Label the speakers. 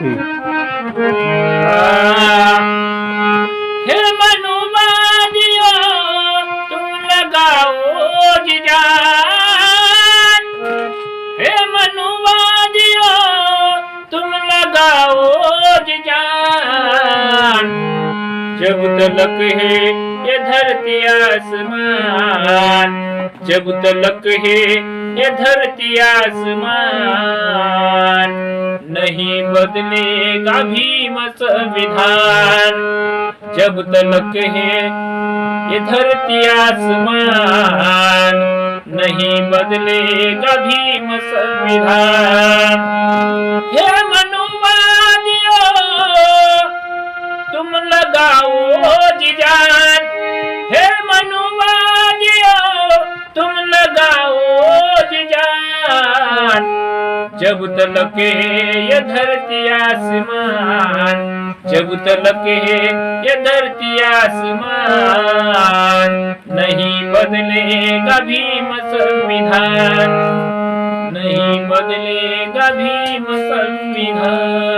Speaker 1: हे मनुमादियो तुम लगाओ जान हे मनुवादियो तुम लगाओ जान जब तलक है ये धरती आसमान, जब तलक है ये धरती आसमान। नहीं बदलेगा भीम संविधान जब तलक है ये धरती आसमान, नहीं बदलेगा भीम संविधान हे मनुवादियों, तुम लगाओ जी जब तलक ये धरती आसमान, जब तलक ये धरती आसमान, नहीं बदलेगा भीम संविधान, नहीं बदलेगा भीम संविधान।